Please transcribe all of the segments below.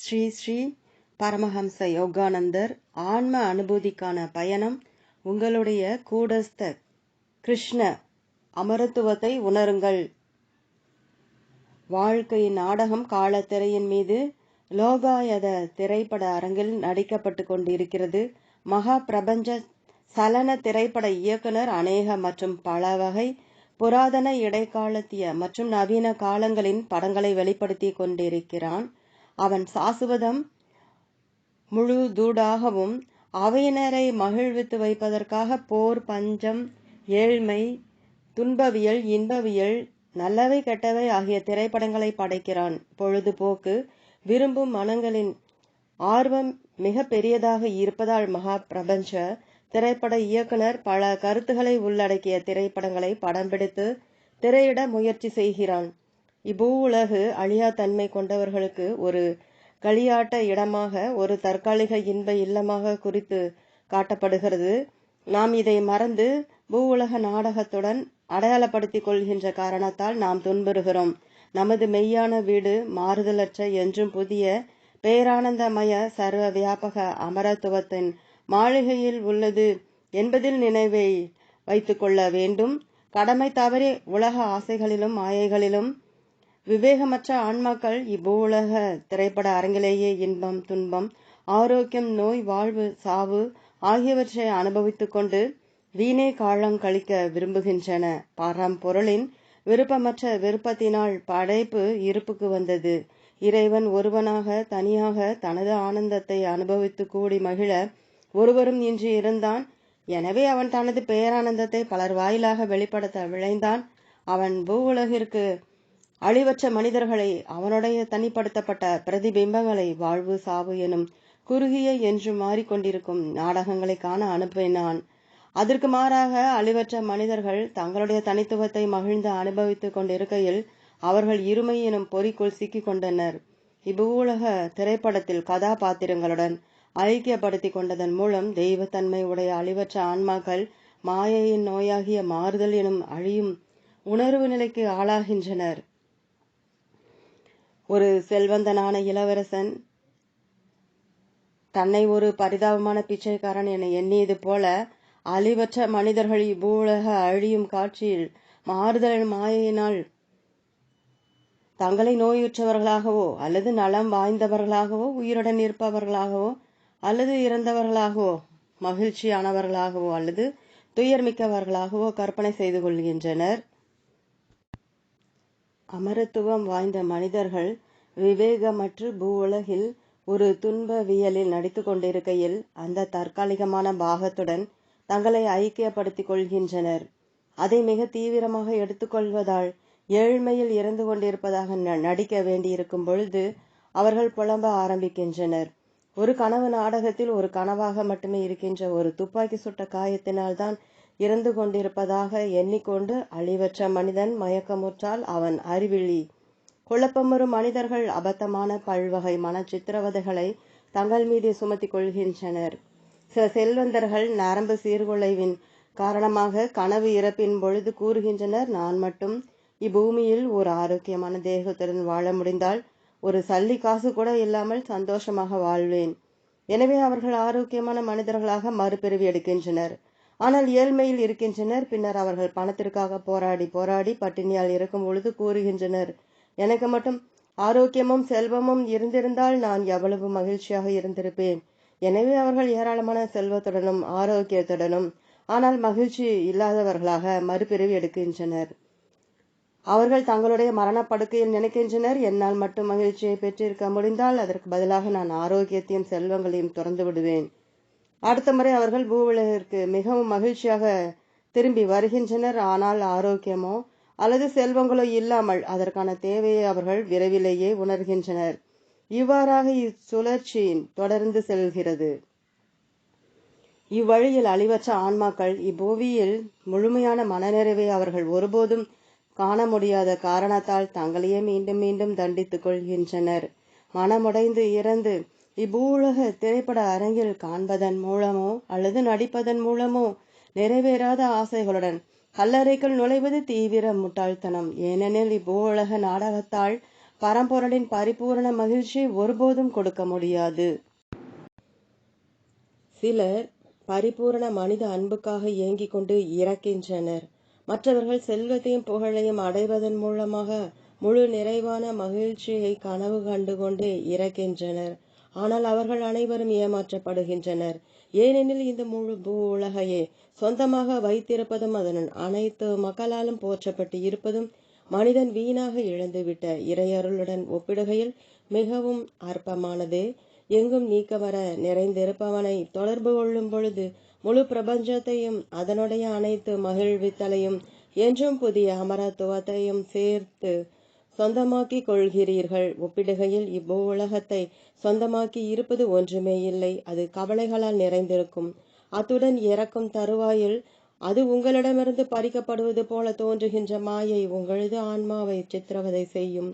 ஸ்ரீ ஸ்ரீ பரமஹம்ச யோகானந்தர் ஆன்ம அனுபூதிக்கான பயணம் உங்களுடைய கூடஸ்த கிருஷ்ண அமரத்துவத்தை உணருங்கள். வாழ்க்கையின் நாடகம் காலத்திரையின் மீது லோகாயத திரைப்பட அரங்கில் நடிக்கப்பட்டு கொண்டிருக்கிறது. மகா பிரபஞ்ச சலன திரைப்பட இயக்குனர் அநேக மற்றும் பல வகை புராதன இடைக்காலத்திய மற்றும் நவீன காலங்களின் படங்களை வெளிப்படுத்தி கொண்டிருக்கிறான். அவன் சாசுவதம் முழு தூடாகவும் அவையினரை மகிழ்வித்து வைப்பதற்காக போர் பஞ்சம் ஏழ்மை துன்பவியல் இன்பவியல் நல்லவை கெட்டவை ஆகிய திரைப்படங்களை படைக்கிறான். பொழுதுபோக்கு விரும்பும் மனங்களின் ஆர்வம் மிக பெரியதாக இருப்பதால் மகா பிரபஞ்ச திரைப்பட இயக்குனர் பல கருத்துக்களை உள்ளடக்கிய திரைப்படங்களை படம் பிடித்து திரையிட முயற்சி செய்கிறான். இப்பூ உலகு அழியா தன்மை கொண்டவர்களுக்கு ஒரு களியாட்ட இடமாக ஒரு தற்காலிக இன்ப இல்லமாக குறித்து காட்டப்படுகிறது. நாம் இதை மறந்து பூவுலக நாடகத்துடன் அடையாளப்படுத்திக் கொள்கின்ற காரணத்தால் நாம் துன்புறுகிறோம். நமது மெய்யான வீடு மாறுதலற்ற என்றும் புதிய பேரானந்தமய சர்வ வியாபக அமரத்துவத்தின் மாளிகையில் உள்ளது என்பதில் நினைவை வைத்துக்கொள்ள வேண்டும். கடமை தவறி உலக ஆசைகளிலும் மாயைகளிலும் விவேகமற்ற ஆன்மாக்கள் இவ்வுலக திரைப்பட அரங்கிலேயே இன்பம் துன்பம் ஆரோக்கியம் நோய் வாழ்வு சாவு ஆகியவற்றை அனுபவித்துக் கொண்டு வீணே காலம் கழிக்க விரும்புகின்றன. பரம்பொருளின் விருப்பமற்ற விருப்பத்தினால் படைப்பு இருப்புக்கு வந்தது. இறைவன் ஒருவனாக தனியாக தனது ஆனந்தத்தை அனுபவித்து கூடி மகிழ ஒருவரும் இன்று இருந்தான். எனவே அவன் தனது பேரானந்தத்தை பலர் வாயிலாக வெளிப்படுத்த விளைந்தான் அவன் பூவுலகிற்கு அழிவற்ற மனிதர்களை அவனுடைய தனிப்படுத்தப்பட்ட பிரதிபிம்பங்களை வாழ்வு சாவு எனும் குறுகிய என்று மாறிக்கொண்டிருக்கும் நாடகங்களை காண அனுப்பினான். அதற்கு மாறாக அழிவற்ற மனிதர்கள் தங்களுடைய தனித்துவத்தை மகிழ்ந்து அனுபவித்துக் கொண்டிருக்கையில் அவர்கள் இருமை எனும் பொறிக்குள் சிக்கிக் கொண்டனர். இவ்வூலக திரைப்படத்தில் கதாபாத்திரங்களுடன் ஐக்கியப்படுத்திக் கொண்டதன் மூலம் தெய்வத்தன்மை உடைய அழிவற்ற ஆன்மாக்கள் மாயையின் நோயாகிய மாறுதல் எனும் அழியும் உணர்வு நிலைக்கு ஆளாகின்றனர். ஒரு செல்வந்தனான இளவரசன் தன்னை ஒரு பரிதாபமான பிச்சைக்காரன் என எண்ணியது போல அழிவற்ற மனிதர்கள் இவ்வூலக அழியும் காட்சியில் மாறுதல் மாயையினால் தங்களை நோயுற்றவர்களாகவோ அல்லது நலம் வாய்ந்தவர்களாகவோ உயிருடன் இருப்பவர்களாகவோ அல்லது இறந்தவர்களாகவோ மகிழ்ச்சியானவர்களாகவோ அல்லது துயர்மிக்கவர்களாகவோ கற்பனை செய்து கொள்கின்றனர். அமரத்துவம் வாய்ந்த மனிதர்கள் விவேகமற்று பூ உலகில் ஒரு துன்பவியலில் நடித்து கொண்டிருக்கையில் அந்த தற்காலிகமான பாகத்துடன் தங்களை ஐக்கியப்படுத்திக் கொள்கின்றனர். அதை மிக தீவிரமாக எடுத்துக்கொள்வதால் ஏழ்மையில் இறந்து கொண்டிருப்பதாக நடிக்க வேண்டியிருக்கும் பொழுது அவர்கள் புலம்ப ஆரம்பிக்கின்றனர். ஒரு கனவு நாடகத்தில் ஒரு கனவாக மட்டுமே இருக்கின்ற ஒரு துப்பாக்கி சுட்ட காயத்தினால்தான் இறந்து கொண்டிருப்பதாக எண்ணிக்கொண்டு அழிவற்ற மனிதன் மயக்கமுற்றால் அவன் அறிவிழி குழப்பமுறும் மனிதர்கள் அபத்தமான பல்வகை மன சித்திரவதைகளை தங்கள் மீது சுமத்தி கொள்கின்றனர். சில செல்வந்தர்கள் நரம்பு சீர்குலைவின் காரணமாக கனவு இறப்பின் பொழுது கூறுகின்றனர் நான் மட்டும் இப்பூமியில் ஒரு ஆரோக்கியமான தேகத்துடன் வாழ முடிந்தால் ஒரு சல்லி காசு கூட இல்லாமல் சந்தோஷமாக வாழ்வேன். எனவே அவர்கள் ஆரோக்கியமான மனிதர்களாக மறுபிறவி எடுக்கின்றனர். ஆனால் ஏழ்மையில் இருக்கின்றனர். பின்னர் அவர்கள் பணத்திற்காக போராடி போராடி பட்டினியால் இருக்கும் பொழுது கூறுகின்றனர். எனக்கு மட்டும் ஆரோக்கியமும் செல்வமும் இருந்திருந்தால் நான் எவ்வளவு மகிழ்ச்சியாக இருந்திருப்பேன். எனவே அவர்கள் ஏராளமான செல்வத்துடனும் ஆரோக்கியத்துடனும் ஆனால் மகிழ்ச்சி இல்லாதவர்களாக மறுபிறவி எடுக்கின்றனர். அவர்கள் தங்களுடைய மரணப்படுக்கையில் நினைக்கின்றனர். என்னால் மட்டும் மகிழ்ச்சியை பெற்றிருக்க முடிந்தால் அதற்கு பதிலாக நான் ஆரோக்கியத்தையும் செல்வங்களையும் திறந்து விடுவேன். அடுத்த முறை அவர்கள் பூவுலகிற்கு மிகவும் மகிழ்ச்சியாக திரும்பி வருகின்றனர். ஆனால் ஆரோக்கியமோ அல்லது செல்வங்களோ இல்லாமல் அதற்கான தேவையை அவர்கள் விரைவிலேயே உணர்கின்றனர். இவ்வாறாக இச்சுழற்சியின் தொடர்ந்து செல்கிறது. இவ்வழியில் அழிவற்ற ஆன்மாக்கள் இப்புவியில் முழுமையான மனநிறைவை அவர்கள் ஒருபோதும் காண முடியாத காரணத்தால் தங்களையே மீண்டும் மீண்டும் தண்டித்துக் கொள்கின்றனர். மனமுடைந்து இறந்து இப்பூலக திரைப்பட அரங்கில் காண்பதன் மூலமோ அல்லது நடிப்பதன் மூலமோ நிறைவேறாத ஆசைகளுடன் கல்லறைக்குள் நுழைவது தீவிர முட்டாள்தனம். ஏனெனில் இப்பூலக நாடகத்தால் பரம்பொருளின் பரிபூரண மகிழ்ச்சி ஒருபோதும் கொடுக்க முடியாது. சிலர் பரிபூரண மனித அன்புக்காக ஏங்கிக் கொண்டு இறக்கின்றனர். மற்றவர்கள் செல்வத்தையும் புகழையும் அடைவதன் மூலமாக முழு நிறைவான மகிழ்ச்சியை கனவு கண்டு கொண்டே இறக்கின்றனர். ஆனால் அவர்கள் அனைவரும் ஏமாற்றப்படுகின்றனர். ஏனெனில் இந்த முழு பூ உலகையே சொந்தமாக வைத்திருப்பதும் அதன் அனைத்து மக்களாலும் போற்றப்பட்டு இருப்பதும் மனிதன் வீணாக இழந்துவிட்ட இறையருளுடன் ஒப்பிடுகையில் மிகவும் அற்பமானது. எங்கும் நீக்கவர நிறைந்திருப்பவனை தொடர்பு கொள்ளும் பொழுது முழு பிரபஞ்சத்தையும் அதனுடைய அனைத்து மகிழ்வித்தலையும் என்றும் புதிய அமரத்துவத்தையும் சேர்த்து சொந்தமாக்கிக் கொள்கிறீர்கள் ஒப்பிடுகையில் இவ்வூ உலகத்தை சொந்தமாக்கி இருப்பது ஒன்றுமே இல்லை. அது கவலைகளால் நிறைந்திருக்கும். அத்துடன் இறக்கும் தருவாயில் அது உங்களிடமிருந்து பறிக்கப்படுவது போல தோன்றுகின்ற மாயை உங்களது ஆன்மாவை சித்திரவதை செய்யும்.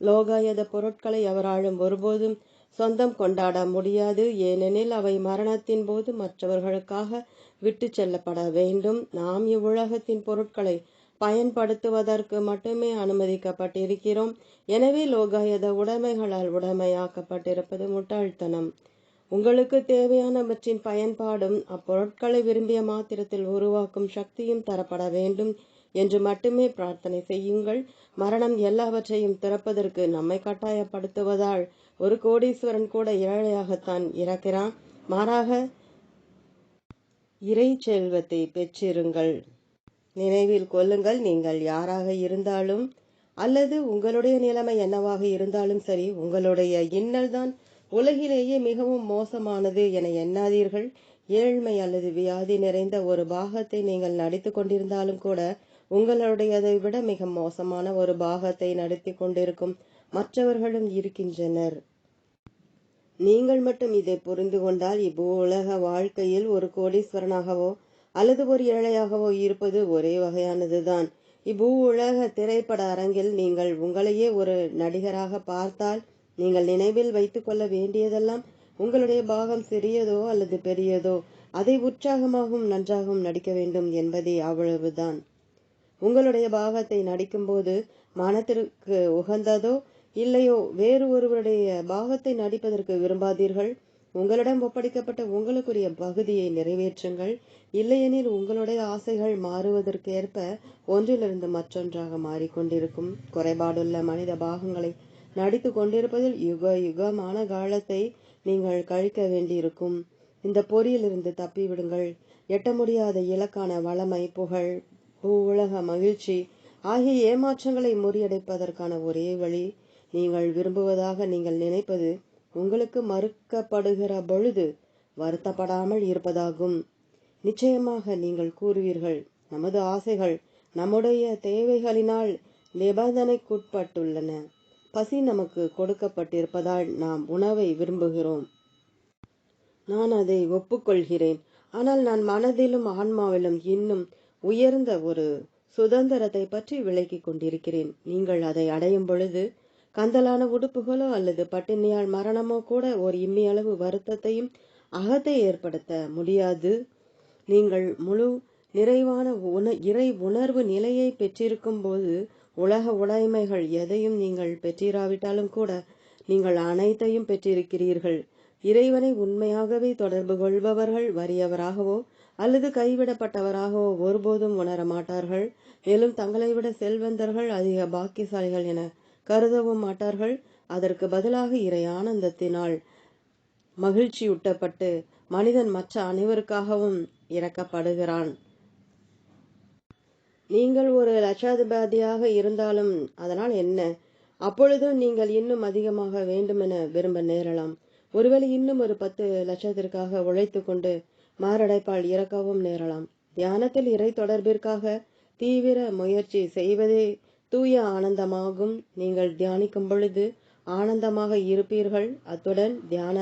லோகாயத பொருட்களை அவராலும் ஒருபோதும் சொந்தம் கொண்டாட முடியாது. ஏனெனில் அவை மரணத்தின் போது மற்றவர்களுக்காக விட்டு செல்லப்பட வேண்டும். நாம் இவ்வுலகத்தின் பொருட்களை பயன்படுத்துவதற்கு மட்டுமே அனுமதிக்கப்பட்டிருக்கிறோம். எனவே லோகாயத உடைமைகளால் உடைமையாக்கப்பட்டிருப்பது முட்டாள்தனம். உங்களுக்கு தேவையானவற்றின் பயன்பாடும் அப்பொருட்களை விரும்பிய மாத்திரத்தில் உருவாக்கும் சக்தியும் தரப்பட வேண்டும் என்று மட்டுமே பிரார்த்தனை செய்யுங்கள். மரணம் எல்லாவற்றையும் திறப்பதற்கு நம்மை கட்டாயப்படுத்துவதால் ஒரு கோடீஸ்வரன் கூட ஏழையாகத்தான் இறக்கிறான் மாறாக இறை செல்வத்தை பெற்றிருங்கள். நினைவில் கொள்ளுங்கள். நீங்கள் யாராக இருந்தாலும் அல்லது உங்களுடைய நிலைமை என்னவாக இருந்தாலும் சரி உங்களுடைய இன்னல்தான் உலகிலேயே மிகவும் மோசமானது என எண்ணாதீர்கள். ஏழ்மை அல்லது வியாதி நிறைந்த ஒரு பாகத்தை நீங்கள் நடித்து கொண்டிருந்தாலும் கூட உங்களுடையதை விட மிக மோசமான ஒரு பாகத்தை நடத்தி கொண்டிருக்கும் மற்றவர்களும் இருக்கின்றனர். நீங்கள் மட்டும் இதை புரிந்து கொண்டால் இப்போ உலக வாழ்க்கையில் ஒரு கோடீஸ்வரனாகவோ அல்லது ஒரு ஏழையாகவோ இருப்பது ஒரே வகையானதுதான். இப்பூ உலக திரைப்பட அரங்கில் நீங்கள் உங்களையே ஒரு நடிகராக பார்த்தால் நீங்கள் நினைவில் வைத்துக் கொள்ள வேண்டியதெல்லாம் உங்களுடைய பாகம் சிறியதோ அல்லது பெரியதோ அதை உற்சாகமாகவும் நன்றாகவும் நடிக்க வேண்டும் என்பதே அவ்வளவுதான். உங்களுடைய பாகத்தை நடிக்கும்போது மனத்திற்கு உகந்ததோ இல்லையோ வேறு ஒருவருடைய பாகத்தை நடிப்பதற்கு விரும்பாதீர்கள். உங்களிடம் ஒப்படைக்கப்பட்ட உங்களுக்குரிய பகுதியை நிறைவேற்றுங்கள். இல்லையெனில் உங்களுடைய ஆசைகள் மாறுவதற்கேற்ப ஒன்றிலிருந்து மற்றொன்றாக மாறிக்கொண்டிருக்கும். குறைபாடுள்ள மனித பாகங்களை நடித்து கொண்டிருப்பதில் யுக யுகமான காலத்தை நீங்கள் கழிக்க வேண்டியிருக்கும். இந்த பொறியிலிருந்து தப்பிவிடுங்கள். எட்ட முடியாத இலக்கான வளமை புகழ் பூ உலக மகிழ்ச்சி ஆகிய ஏமாற்றங்களை முறியடைப்பதற்கான ஒரே வழி நீங்கள் விரும்புவதாக நீங்கள் நினைப்பது உங்களுக்கு மறுக்கப்படுகிற பொழுது வருத்தப்படாமல் இருப்பதாகும். நிச்சயமாக நீங்கள் கூறுவீர்கள் நமது ஆசைகள் நம்முடைய தேவைகளினால் நிபந்தனைக்குட்பட்டுள்ளன. பசி நமக்கு கொடுக்கப்பட்டிருப்பதால் நாம் உணவை விரும்புகிறோம். நான் அதை ஒப்புக்கொள்கிறேன். ஆனால் நான் மனதிலும் ஆன்மாவிலும் இன்னும் உயர்ந்த ஒரு சுதந்திரத்தை பற்றி விளக்கிக் கொண்டிருக்கிறேன். நீங்கள் அதை அடையும் பொழுது கந்தலான உடுப்புகளோ அல்லது பட்டினியால் மரணமோ கூட ஒரு இம்மியளவு வருத்தத்தையும் அகத்தை ஏற்படுத்த முடியாது. நீங்கள் முழு நிறைவான உண இறை உணர்வு நிலையை பெற்றிருக்கும் போது உலக உடைமைகள் எதையும் நீங்கள் பெற்றிராவிட்டாலும் கூட நீங்கள் அனைத்தையும் பெற்றிருக்கிறீர்கள். இறைவனை உண்மையாகவே தொடர்பு கொள்பவர்கள் வறியவராகவோ அல்லது கைவிடப்பட்டவராகவோ ஒருபோதும் உணர மாட்டார்கள் மேலும் தங்களை விட செல்வந்தர்கள் அதிக பாக்கியசாலிகள் என கருதவும் மாட்டார்கள். அதற்கு பதிலாக இறை ஆனந்தத்தினால் மகிழ்ச்சியூட்டப்பட்டு மனிதன் மற்ற அனைவருக்காகவும் இறக்கப்படுகிறான். நீங்கள் ஒரு லட்சாதிபதியாக இருந்தாலும் அதனால் என்ன? அப்பொழுதும் நீங்கள் இன்னும் அதிகமாக வேண்டுமென விரும்ப நேரலாம். ஒருவேளை இன்னும் ஒரு பத்து லட்சத்திற்காக உழைத்து கொண்டு மாரடைப்பால் இறக்கவும் நேரலாம். தியானத்தில் இறை தொடர்பிற்காக தீவிர முயற்சி செய்வதே தூய ஆனந்தமாகும். நீங்கள் தியானிக்கும் பொழுது ஆனந்தமாக இருப்பீர்கள். அத்துடன் தியான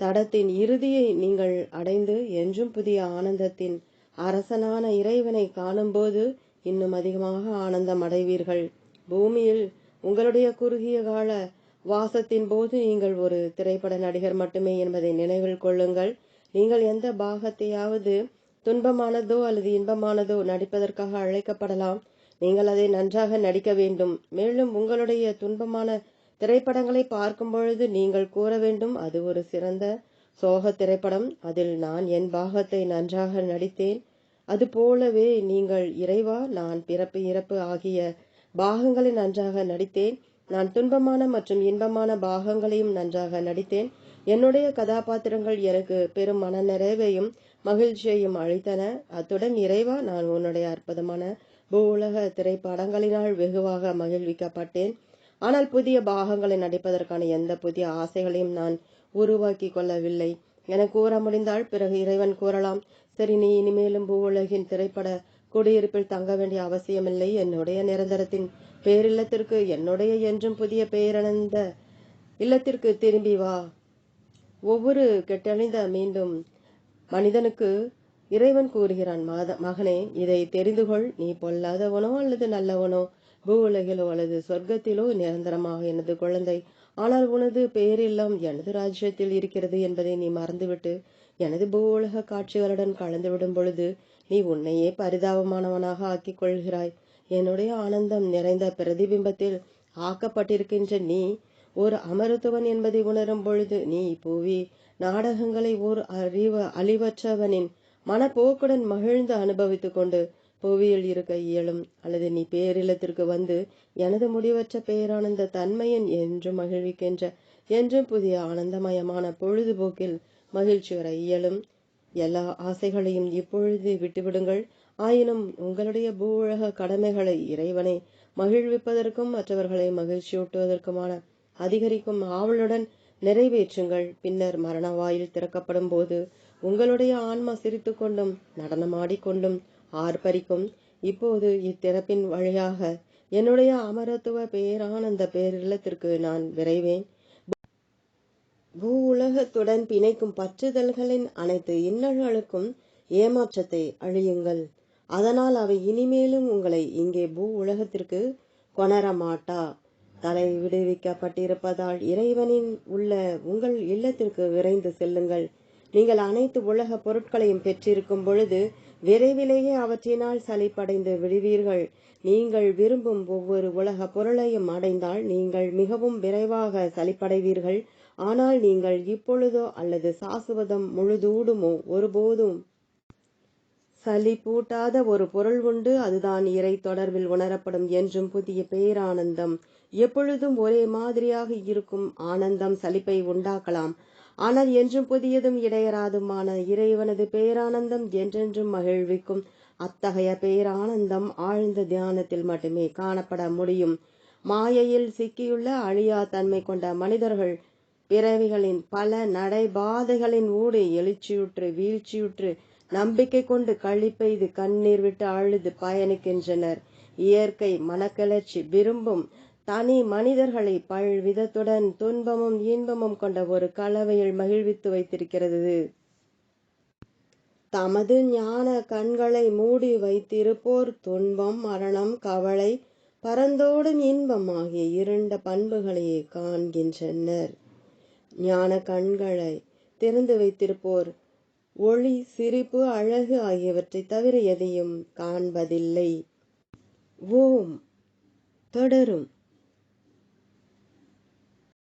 தடத்தின் இறுதியை நீங்கள் அடைந்து என்றும் புதிய ஆனந்தத்தின் அரசனான இறைவனை காணும்போது இன்னும் அதிகமாக ஆனந்தம் அடைவீர்கள். பூமியில் உங்களுடைய குறுகிய கால வாசத்தின் போது நீங்கள் ஒரு திரைப்பட நடிகர் மட்டுமே என்பதை நினைவில் கொள்ளுங்கள். நீங்கள் எந்த பாகத்தையாவது துன்பமானதோ அல்லது இன்பமானதோ நடிப்பதற்காக அழைக்கப்படலாம். நீங்கள் அதை நன்றாக நடிக்க வேண்டும். மேலும் உங்களுடைய துன்பமான திரைப்படங்களை பார்க்கும் பொழுது நீங்கள் கூற வேண்டும் அது ஒரு சிறந்த சோக திரைப்படம். அதில் நான் என் பாகத்தை நன்றாக நடித்தேன். அது போலவே நீங்கள் இறைவா நான் பிறப்பு இறப்பு ஆகிய பாகங்களை நன்றாக நடித்தேன். நான் துன்பமான மற்றும் இன்பமான பாகங்களையும் நன்றாக நடித்தேன். என்னுடைய கதாபாத்திரங்கள் எனக்கு பெரும் மன நிறைவையும் மகிழ்ச்சியையும் அளித்தன. அத்துடன் இறைவா நான் உன்னுடைய அற்புதமான பூ உலக திரைப்படங்களினால் வெகுவாக மகிழ்விக்கப்பட்டேன். ஆனால் புதிய பாகங்களை நடிப்பதற்கான எந்த புதிய ஆசைகளையும் நான் உருவாக்கி கொள்ளவில்லை. என கூற முடிந்தால் பிறகு இறைவன் கூறலாம் சரி நீ இனிமேலும் பூ உலகின் திரைப்பட குடியிருப்பில் தங்க வேண்டிய அவசியமில்லை. என்னுடைய நிரந்தரத்தின் பேரில்லத்திற்கு என்னுடைய என்றும் புதிய பெயரணிந்த இல்லத்திற்கு திரும்பி வா. ஒவ்வொரு கெட்டழிந்த மீண்டும் மனிதனுக்கு இறைவன் கூறுகிறான் மாத மகனே இதை தெரிந்து கொள் நீ பொல்லாதவனோ அல்லது நல்லவனோ? பூ உலகிலோ அல்லது சொர்க்கத்திலோ நிரந்தரமாக எனது குழந்தை. ஆனால் உனது பேரில்லம் எனது ராஜ்யத்தில் இருக்கிறது என்பதை நீ மறந்துவிட்டு எனது பூ உலக காட்சிகளுடன் கலந்து விடும் பொழுது நீ உன்னையே பரிதாபமானவனாக ஆக்கிக் கொள்கிறாய் என்னுடைய ஆனந்தம் நிறைந்த பிரதிபிம்பத்தில் ஆக்கப்பட்டிருக்கின்ற நீ ஒரு அமருத்துவன் என்பதை உணரும் பொழுது நீ பூவி நாடகங்களை ஓர் அறிவ அழிவற்றவனின் மனப்போக்குடன் மகிழ்ந்து அனுபவித்துக் கொண்டு புவியில் இருக்க இயலும். அல்லது நீ பேரிலத்திற்கு வந்து எனது முடிவற்ற பேரானந்த தன்மையன் என்று மகிழ்விக்கின்ற என்றும் புதிய ஆனந்தமயமான பொழுதுபோக்கில் மகிழ்ச்சி வர இயலும். எல்லா ஆசைகளையும் இப்பொழுது விட்டுவிடுங்கள். ஆயினும் உங்களுடைய பூ உலக கடமைகளை இறைவனை மகிழ்விப்பதற்கும் மற்றவர்களை மகிழ்ச்சியூட்டுவதற்குமான அதிகரிக்கும் ஆவலுடன் நிறைவேற்றுங்கள். பின்னர் மரண வாயில் திறக்கப்படும் போது உங்களுடைய ஆன்மா சிரித்து கொண்டும் நடனமாடிக்கொண்டும் ஆர்ப்பரிக்கும். இப்போது இத்திறப்பின் வழியாக என்னுடைய அமரத்துவ பேரானந்த பேரில்லத்திற்கு நான் விரைவேன். பூ உலகத்துடன் பிணைக்கும் பற்றுதல்களின் அனைத்து இன்னல்களுக்கும் ஏமாற்றத்தை அழியுங்கள். அதனால் அவை இனிமேலும் உங்களை இங்கே பூ உலகத்திற்கு கொணரமாட்டா தலை விடுவிக்கப்பட்டிருப்பதால் இறைவனின் உள்ள உங்கள் இல்லத்திற்கு விரைந்து செல்லுங்கள். நீங்கள் அனைத்து உலக பொருட்களையும் பெற்றிருக்கும் பொழுது விரைவிலேயே அவற்றினால் சலிப்படைந்து விடுவீர்கள். நீங்கள் விரும்பும் ஒவ்வொரு உலக பொருளையும் அடைந்தால் நீங்கள் மிகவும் விரைவாக சலிப்படைவீர்கள் ஆனால் நீங்கள் இப்பொழுதோ அல்லது சாசுவதம் முழுதூடுமோ ஒருபோதும் சலிப்பூட்டாத ஒரு பொருள் உண்டு. அதுதான் இறை தொடர்பில் உணரப்படும் என்றும் புதிய பேரானந்தம். எப்பொழுதும் ஒரே மாதிரியாக இருக்கும் ஆனந்தம் சலிப்பை உண்டாக்கலாம். ஆனால் என்றும் புதியதும் இடையராதுமான இறைவனது பேரானந்தம் என்றென்றும் மகிழ்விக்கும். அத்தகைய பேரானந்தம் ஆழ்ந்த தியானத்தில் மட்டுமே காணப்பட முடியும். மாயையில் சிக்கியுள்ள அழியா தன்மை கொண்ட மனிதர்கள் பிறவிகளின் பல நடைபாதைகளின் ஊடு எழுச்சியுற்று வீழ்ச்சியுற்று நம்பிக்கை கொண்டு கழிப்பெய்து கண்ணீர் விட்டு அழுது பயணிக்கின்றனர். இயற்கை மனக்கிளர்ச்சி விரும்பும் தனி மனிதர்களை பல்விதத்துடன் துன்பமும் இன்பமும் கொண்ட ஒரு கலவையில் மகிழ்வித்து வைத்திருக்கிறது. தமது ஞான கண்களை மூடி வைத்திருப்போர் துன்பம் மரணம் கவலை பரந்தோடும் இன்பம் ஆகிய இருண்ட பண்புகளையே காண்கின்றனர். ஞான கண்களை திறந்து வைத்திருப்போர் ஒளி சிரிப்பு அழகு ஆகியவற்றை தவிர எதையும் காண்பதில்லை. ஓம். தொடரும்.